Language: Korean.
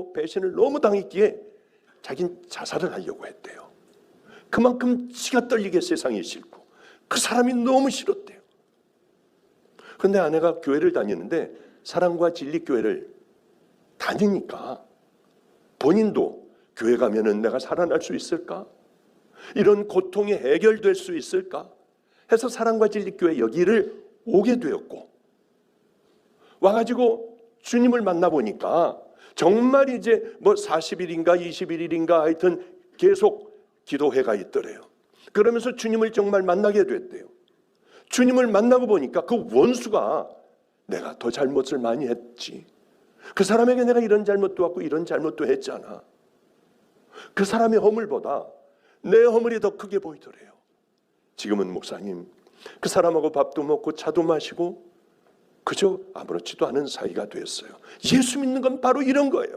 믿고 배신을 너무 당했기에 자긴 자살을 하려고 했대요. 그만큼 지가 떨리게 세상이 싫고 그 사람이 너무 싫었대요. 그런데 아내가 교회를 다니는데 사랑과 진리 교회를 다니니까 본인도 교회 가면은 내가 살아날 수 있을까? 이런 고통이 해결될 수 있을까? 해서 사랑과 진리 교회 여기를 오게 되었고 와가지고 주님을 만나 보니까 정말 이제 뭐 40일인가 21일인가 하여튼 계속 기도회가 있더래요. 그러면서 주님을 정말 만나게 됐대요. 주님을 만나고 보니까 그 원수가 내가 더 잘못을 많이 했지. 그 사람에게 내가 이런 잘못도 했고 이런 잘못도 했잖아. 그 사람의 허물보다 내 허물이 더 크게 보이더래요. 지금은 목사님 그 사람하고 밥도 먹고 차도 마시고 그저 아무렇지도 않은 사이가 됐어요. 예수 믿는 건 바로 이런 거예요.